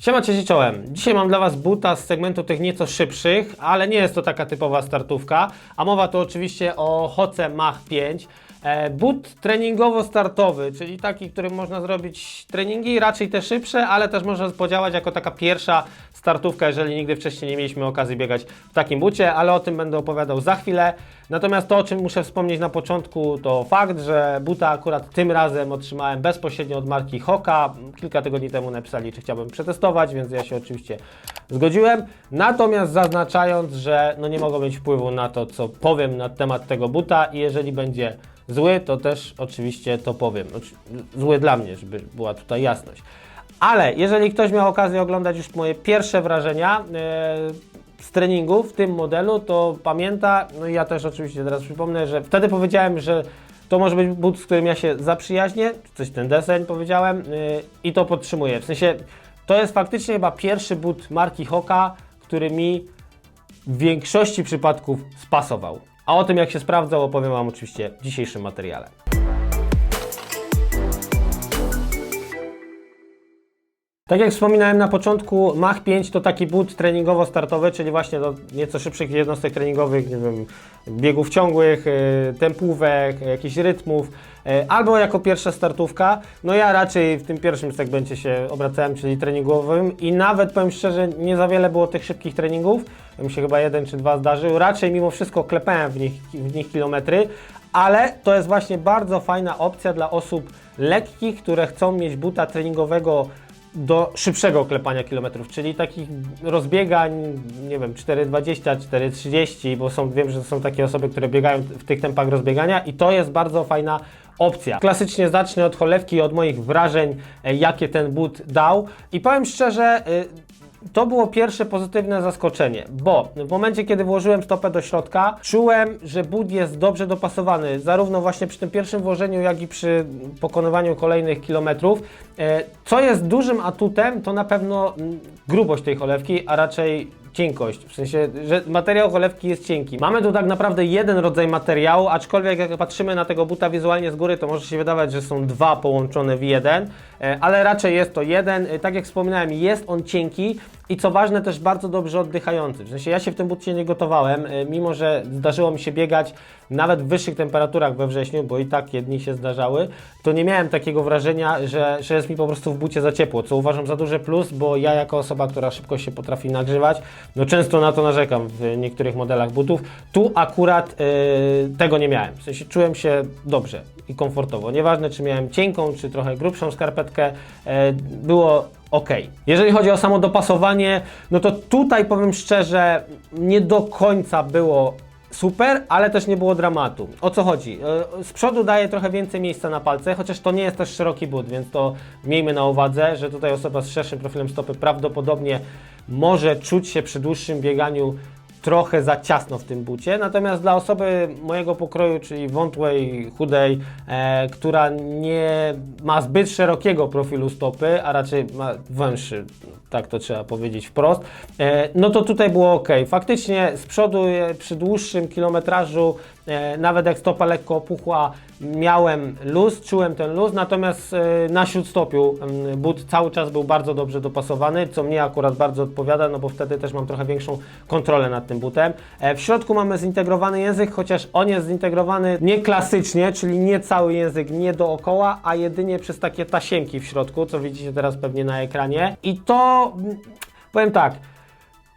Siema, cześć czołem. Dzisiaj mam dla Was buta z segmentu tych nieco szybszych, ale nie jest to taka typowa startówka, a mowa tu oczywiście o Hoce Mach 5. E, But treningowo-startowy, czyli taki, którym można zrobić treningi, raczej te szybsze, ale też można podziałać jako taka pierwsza startówka, jeżeli nigdy wcześniej nie mieliśmy okazji biegać w takim bucie, ale o tym będę opowiadał za chwilę. Natomiast to, o czym muszę wspomnieć na początku, to fakt, że buta akurat tym razem otrzymałem bezpośrednio od marki Hoka. Kilka tygodni temu napisali, czy chciałbym przetestować, więc ja się oczywiście zgodziłem. Natomiast zaznaczając, że no nie mogą mieć wpływu na to, co powiem na temat tego buta i jeżeli będzie zły, to też oczywiście to powiem. Oczy- Zły dla mnie, żeby była tutaj jasność. Ale jeżeli ktoś miał okazję oglądać już moje pierwsze wrażenia e, z treningu w tym modelu, to pamięta, no i ja też oczywiście teraz przypomnę, że wtedy powiedziałem, że to może być but, z którym ja się zaprzyjaźnię, coś ten deseń powiedziałem e, i to podtrzymuję. W sensie to jest faktycznie chyba pierwszy but marki Hoka, który mi w większości przypadków spasował. A o tym jak się sprawdzał opowiem Wam oczywiście w dzisiejszym materiale. Tak jak wspominałem na początku, Mach 5 to taki but treningowo-startowy, czyli właśnie do nieco szybszych jednostek treningowych, nie wiem, biegów ciągłych, y, tempówek, jakichś rytmów, y, albo jako pierwsza startówka. No ja raczej w tym pierwszym segmencie się obracałem, czyli treningowym i nawet powiem szczerze, nie za wiele było tych szybkich treningów, mi się chyba jeden czy dwa zdarzył. Raczej mimo wszystko klepałem w nich, w nich kilometry, ale to jest właśnie bardzo fajna opcja dla osób lekkich, które chcą mieć buta treningowego do szybszego klepania kilometrów, czyli takich rozbiegań, nie wiem, 4,20, 4,30, bo są, wiem, że są takie osoby, które biegają w tych tempach rozbiegania i to jest bardzo fajna opcja. Klasycznie zacznę od cholewki od moich wrażeń, e, jakie ten but dał i powiem szczerze, y, to było pierwsze pozytywne zaskoczenie, bo w momencie, kiedy włożyłem stopę do środka, czułem, że but jest dobrze dopasowany, zarówno właśnie przy tym pierwszym włożeniu, jak i przy pokonywaniu kolejnych kilometrów. E, Co jest dużym atutem, to na pewno mm, grubość tej cholewki, a raczej cienkość, w sensie, że materiał cholewki jest cienki. Mamy tu tak naprawdę jeden rodzaj materiału, aczkolwiek jak patrzymy na tego buta wizualnie z góry, to może się wydawać, że są dwa połączone w jeden, e, ale raczej jest to jeden. E, Tak jak wspominałem, jest on cienki i co ważne też bardzo dobrze oddychający. W sensie ja się w tym bucie nie gotowałem, e, mimo że zdarzyło mi się biegać nawet w wyższych temperaturach we wrześniu, bo i tak jedni się zdarzały, to nie miałem takiego wrażenia, że, że jest mi po prostu w bucie za ciepło, co uważam za duży plus, bo ja jako osoba, która szybko się potrafi nagrzewać, no często na to narzekam w niektórych modelach butów. Tu akurat e, tego nie miałem. W sensie czułem się dobrze i komfortowo. Nieważne, czy miałem cienką, czy trochę grubszą skarpetkę, e, było ok. Jeżeli chodzi o samo dopasowanie, no to tutaj powiem szczerze, nie do końca było super, ale też nie było dramatu. O co chodzi? E, Z przodu daje trochę więcej miejsca na palce, chociaż to nie jest też szeroki but, więc to miejmy na uwadze, że tutaj osoba z szerszym profilem stopy prawdopodobnie może czuć się przy dłuższym bieganiu trochę za ciasno w tym bucie, natomiast dla osoby mojego pokroju, czyli wątłej, chudej, e, która nie ma zbyt szerokiego profilu stopy, a raczej ma węższy, tak to trzeba powiedzieć wprost, e, no to tutaj było ok. Faktycznie z przodu e, przy dłuższym kilometrażu, nawet jak stopa lekko opuchła, miałem luz, czułem ten luz, natomiast e, na śródstopiu but cały czas był bardzo dobrze dopasowany, co mnie akurat bardzo odpowiada, no bo wtedy też mam trochę większą kontrolę nad tym butem. E, W środku mamy zintegrowany język, chociaż on jest zintegrowany nie klasycznie, czyli nie cały język, nie dookoła, a jedynie przez takie tasiemki w środku, co widzicie teraz pewnie na ekranie. I to, powiem tak,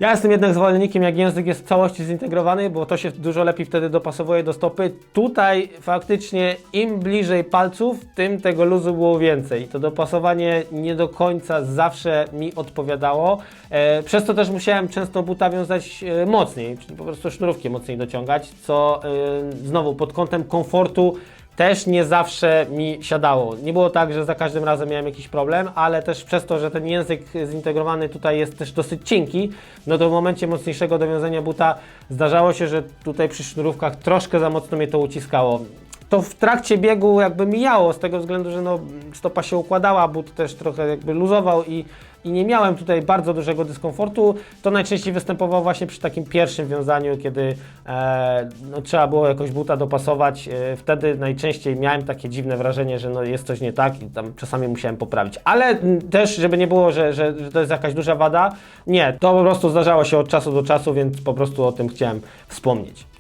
ja jestem jednak zwolennikiem, jak język jest w całości zintegrowany, bo to się dużo lepiej wtedy dopasowuje do stopy. Tutaj faktycznie im bliżej palców, tym tego luzu było więcej. To dopasowanie nie do końca zawsze mi odpowiadało. E, przez to też musiałem często buta wiązać e, mocniej, po prostu sznurówki mocniej dociągać, co e, znowu pod kątem komfortu też nie zawsze mi siadało. Nie było tak, że za każdym razem miałem jakiś problem, ale też przez to, że ten język zintegrowany tutaj jest też dosyć cienki, no to w momencie mocniejszego dowiązania buta zdarzało się, że tutaj przy sznurówkach troszkę za mocno mnie to uciskało. To w trakcie biegu jakby mijało, z tego względu, że no, stopa się układała, but też trochę jakby luzował i i nie miałem tutaj bardzo dużego dyskomfortu, to najczęściej występował właśnie przy takim pierwszym wiązaniu, kiedy e, no, trzeba było jakoś buta dopasować. E, wtedy najczęściej miałem takie dziwne wrażenie, że no, jest coś nie tak i tam czasami musiałem poprawić. Ale m, też, żeby nie było, że, że, że to jest jakaś duża wada, nie, to po prostu zdarzało się od czasu do czasu, więc po prostu o tym chciałem wspomnieć.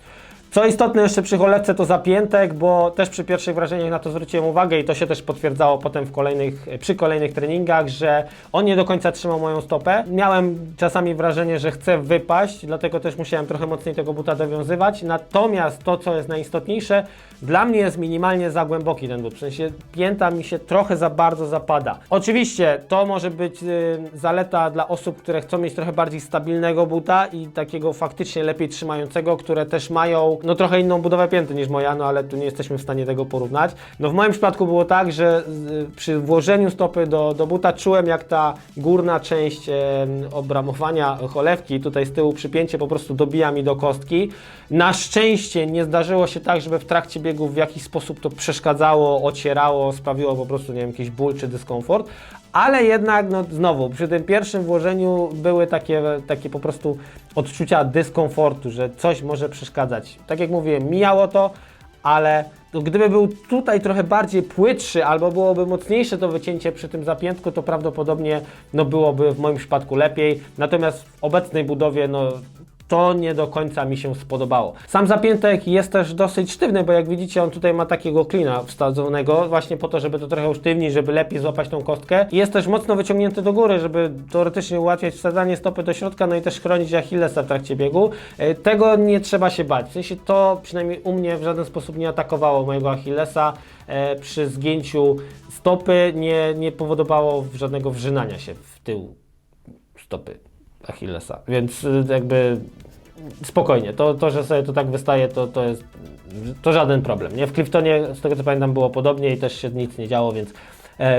Co istotne jeszcze przy cholewce to zapiętek, bo też przy pierwszych wrażeniach na to zwróciłem uwagę i to się też potwierdzało potem w kolejnych, przy kolejnych treningach, że on nie do końca trzymał moją stopę. Miałem czasami wrażenie, że chcę wypaść, dlatego też musiałem trochę mocniej tego buta dowiązywać. Natomiast to, co jest najistotniejsze, dla mnie jest minimalnie za głęboki ten but. W sensie pięta mi się trochę za bardzo zapada. Oczywiście to może być y, zaleta dla osób, które chcą mieć trochę bardziej stabilnego buta i takiego faktycznie lepiej trzymającego, które też mają no trochę inną budowę pięty niż moja, no ale tu nie jesteśmy w stanie tego porównać. No w moim przypadku było tak, że y, przy włożeniu stopy do, do buta czułem jak ta górna część obramowania cholewki, tutaj z tyłu przypięcie po prostu dobija mi do kostki. Na szczęście nie zdarzyło się tak, żeby w trakcie biegów w jakiś sposób to przeszkadzało, ocierało, sprawiło po prostu, nie wiem, jakiś ból czy dyskomfort, ale jednak, no znowu, przy tym pierwszym włożeniu były takie, takie po prostu odczucia dyskomfortu, że coś może przeszkadzać. Tak jak mówiłem, mijało to, ale no, gdyby był tutaj trochę bardziej płytszy albo byłoby mocniejsze to wycięcie przy tym zapiętku, to prawdopodobnie no, byłoby w moim przypadku lepiej. Natomiast w obecnej budowie no, to nie do końca mi się spodobało. Sam zapiętek jest też dosyć sztywny, bo jak widzicie on tutaj ma takiego klina wsadzonego właśnie po to, żeby to trochę usztywnić, żeby lepiej złapać tą kostkę. Jest też mocno wyciągnięty do góry, żeby teoretycznie ułatwiać wsadzanie stopy do środka, no i też chronić Achillesa w trakcie biegu. E, Tego nie trzeba się bać. W sensie to przynajmniej u mnie w żaden sposób nie atakowało mojego Achillesa. E, Przy zgięciu stopy nie, nie powodowało żadnego wrzynania się w tył stopy Achillesa. Więc y, jakby spokojnie, to, to że sobie to tak wystaje, to, to jest to żaden problem. Nie? W Cliftonie, z tego co pamiętam, było podobnie i też się nic nie działo, więc,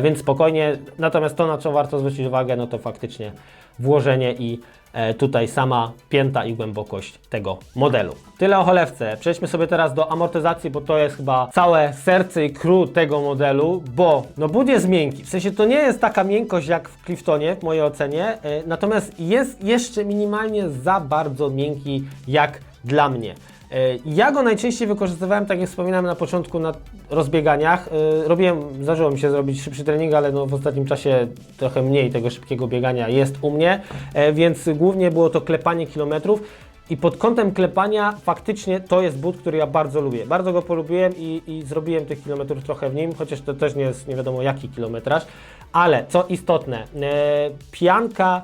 więc spokojnie. Natomiast to, na co warto zwrócić uwagę, no to faktycznie włożenie i e, tutaj sama pięta i głębokość tego modelu. Tyle o cholewce. Przejdźmy sobie teraz do amortyzacji, bo to jest chyba całe serce i crew tego modelu, bo no but jest miękki. W sensie to nie jest taka miękkość jak w Cliftonie, w mojej ocenie, e, natomiast jest jeszcze minimalnie za bardzo miękki jak dla mnie. E, Ja go najczęściej wykorzystywałem, tak jak wspominałem na początku, na rozbieganiach. E, Robiłem, zdarzyło mi się zrobić szybszy trening, ale no w ostatnim czasie trochę mniej tego szybkiego biegania jest u mnie, e, więc głównie było to klepanie kilometrów. I pod kątem klepania faktycznie to jest but, który ja bardzo lubię. Bardzo go polubiłem i, i zrobiłem tych kilometrów trochę w nim, chociaż to też nie jest nie wiadomo jaki kilometraż. Ale co istotne, pianka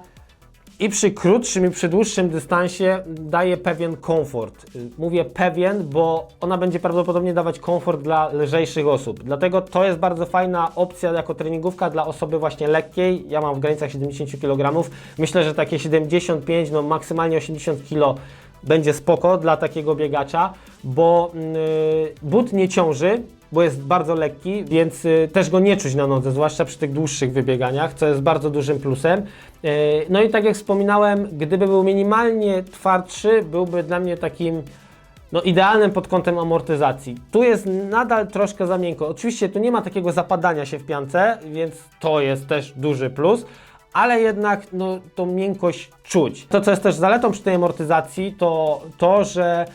i przy krótszym i przy dłuższym dystansie daje pewien komfort. Y, Mówię pewien, bo ona będzie prawdopodobnie dawać komfort dla lżejszych osób. Dlatego to jest bardzo fajna opcja jako treningówka dla osoby właśnie lekkiej. Ja mam w granicach 70 kg. Myślę, że takie 75, no maksymalnie 80 kg będzie spoko dla takiego biegacza, bo yy, but nie ciąży, bo jest bardzo lekki, więc y, też go nie czuć na nodze, zwłaszcza przy tych dłuższych wybieganiach, co jest bardzo dużym plusem. Y, no i tak jak wspominałem, gdyby był minimalnie twardszy, byłby dla mnie takim no, idealnym pod kątem amortyzacji. Tu jest nadal troszkę za miękko. Oczywiście tu nie ma takiego zapadania się w piance, więc to jest też duży plus. Ale jednak no, tą miękkość czuć. To, co jest też zaletą przy tej amortyzacji, to to, że e,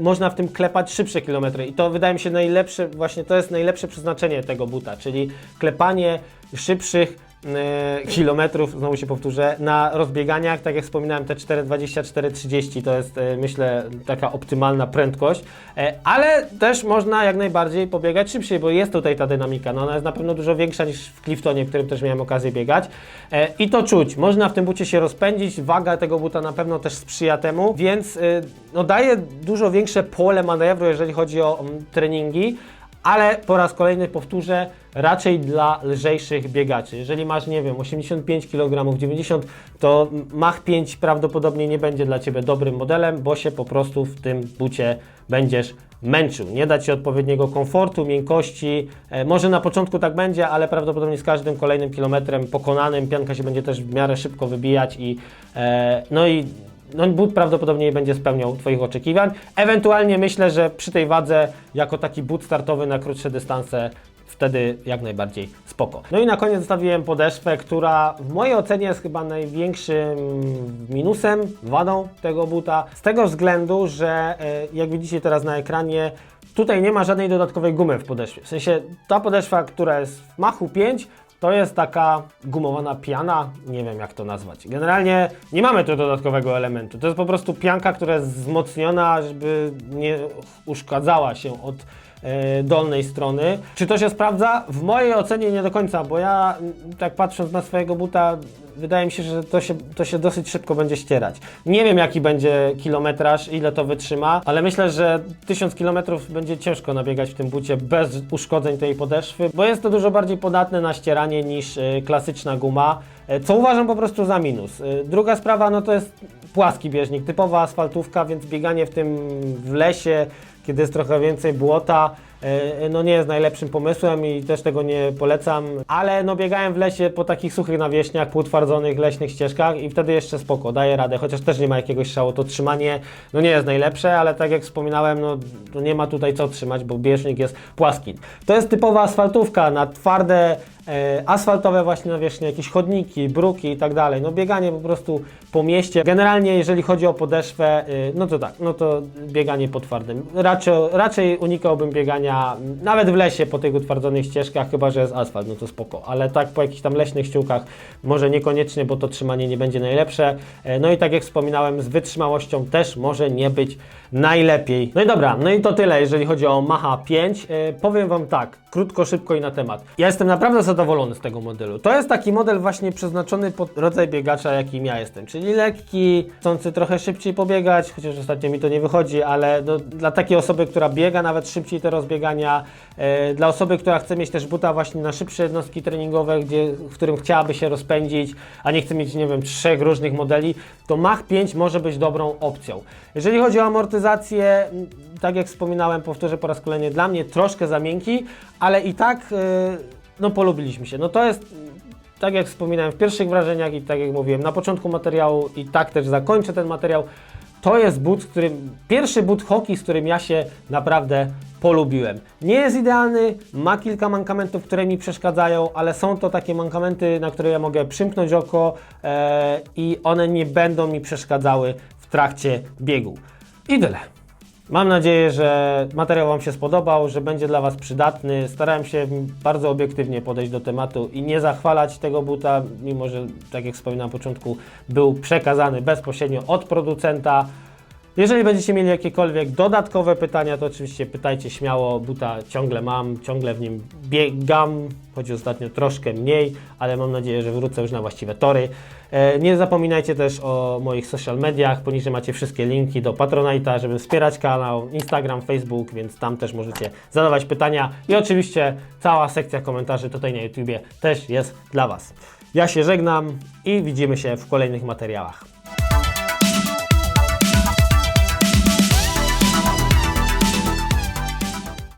można w tym klepać szybsze kilometry. I to wydaje mi się najlepsze, właśnie to jest najlepsze przeznaczenie tego buta, czyli klepanie szybszych e, kilometrów, znowu się powtórzę, na rozbieganiach, tak jak wspominałem, te 4,20, 4,30 to jest e, myślę taka optymalna prędkość, e, ale też można jak najbardziej pobiegać szybciej, bo jest tutaj ta dynamika, no ona jest na pewno dużo większa niż w Cliftonie, w którym też miałem okazję biegać. E, i to czuć, można w tym bucie się rozpędzić, waga tego buta na pewno też sprzyja temu, więc e, no, daje dużo większe pole manewru, jeżeli chodzi o mm, treningi, ale po raz kolejny powtórzę, raczej dla lżejszych biegaczy. Jeżeli masz, nie wiem, 85 kg, 90, to Mach 5 prawdopodobnie nie będzie dla Ciebie dobrym modelem, bo się po prostu w tym bucie będziesz męczył. Nie da Ci odpowiedniego komfortu, miękkości. E, może na początku tak będzie, ale prawdopodobnie z każdym kolejnym kilometrem pokonanym pianka się będzie też w miarę szybko wybijać i e, no i no, but prawdopodobnie nie będzie spełniał Twoich oczekiwań. Ewentualnie myślę, że przy tej wadze, jako taki but startowy na krótsze dystanse, wtedy jak najbardziej spoko. No i na koniec zostawiłem podeszwę, która w mojej ocenie jest chyba największym minusem, wadą tego buta, z tego względu, że e, jak widzicie teraz na ekranie, tutaj nie ma żadnej dodatkowej gumy w podeszwie. W sensie ta podeszwa, która jest w Machu 5, to jest taka gumowana piana, nie wiem jak to nazwać. Generalnie nie mamy tu dodatkowego elementu. To jest po prostu pianka, która jest wzmocniona, żeby nie uszkadzała się od dolnej strony. Czy to się sprawdza? W mojej ocenie nie do końca, bo ja m, tak patrząc na swojego buta, wydaje mi się, że to się, to się dosyć szybko będzie ścierać. Nie wiem jaki będzie kilometraż, ile to wytrzyma, ale myślę, że 1000 kilometrów będzie ciężko nabiegać w tym bucie bez uszkodzeń tej podeszwy, bo jest to dużo bardziej podatne na ścieranie niż e, klasyczna guma. e, Co uważam po prostu za minus. E, Druga sprawa, no to jest płaski bieżnik, typowa asfaltówka, więc bieganie w tym w lesie, kiedy jest trochę więcej błota, e, no nie jest najlepszym pomysłem i też tego nie polecam, ale no biegałem w lesie po takich suchych nawierzchniach, półtwardzonych leśnych ścieżkach i wtedy jeszcze spoko, daje radę, chociaż też nie ma jakiegoś szału, to trzymanie no nie jest najlepsze, ale tak jak wspominałem, no to nie ma tutaj co trzymać, bo bieżnik jest płaski. To jest typowa asfaltówka na twarde e, asfaltowe właśnie nawierzchnie, jakieś chodniki, bruki i tak dalej. No bieganie po prostu po mieście. Generalnie jeżeli chodzi o podeszwę, y, no to tak, no to bieganie po twardym. Raczej, raczej unikałbym biegania nawet w lesie po tych utwardzonych ścieżkach, chyba że jest asfalt, no to spoko. Ale tak po jakichś tam leśnych ściółkach może niekoniecznie, bo to trzymanie nie będzie najlepsze. E, No i tak jak wspominałem, z wytrzymałością też może nie być najlepiej. No i dobra, no i to tyle, jeżeli chodzi o Macha 5. E, Powiem Wam tak, krótko, szybko i na temat. Ja jestem naprawdę zadowolony z tego modelu. To jest taki model właśnie przeznaczony pod rodzaj biegacza, jakim ja jestem, czyli lekki, chcący trochę szybciej pobiegać, chociaż ostatnio mi to nie wychodzi, ale no, dla takiej osoby, która biega nawet szybciej te rozbiegania, e, dla osoby, która chce mieć też buta właśnie na szybsze jednostki treningowe, gdzie, w którym chciałaby się rozpędzić, a nie chce mieć, nie wiem, trzech różnych modeli, to Mach 5 może być dobrą opcją. Jeżeli chodzi o amortyzację, tak jak wspominałem, powtórzę po raz kolejny, dla mnie troszkę za miękki, ale i tak e, no polubiliśmy się. No to jest tak jak wspominałem w pierwszych wrażeniach i tak jak mówiłem na początku materiału i tak też zakończę ten materiał, to jest but, którym, pierwszy but hockey, z którym ja się naprawdę polubiłem. Nie jest idealny, ma kilka mankamentów, które mi przeszkadzają, ale są to takie mankamenty, na które ja mogę przymknąć oko e, i one nie będą mi przeszkadzały w trakcie biegu. I tyle. Mam nadzieję, że materiał Wam się spodobał, że będzie dla Was przydatny. Starałem się bardzo obiektywnie podejść do tematu i nie zachwalać tego buta, mimo że, tak jak wspominałem na początku, był przekazany bezpośrednio od producenta. Jeżeli będziecie mieli jakiekolwiek dodatkowe pytania, to oczywiście pytajcie śmiało. Buta ciągle mam, ciągle w nim biegam, choć ostatnio troszkę mniej, ale mam nadzieję, że wrócę już na właściwe tory. E, Nie zapominajcie też o moich social mediach. Poniżej macie wszystkie linki do Patronite'a, żeby wspierać kanał, Instagram, Facebook, więc tam też możecie zadawać pytania. I oczywiście cała sekcja komentarzy tutaj na YouTubie też jest dla Was. Ja się żegnam i widzimy się w kolejnych materiałach.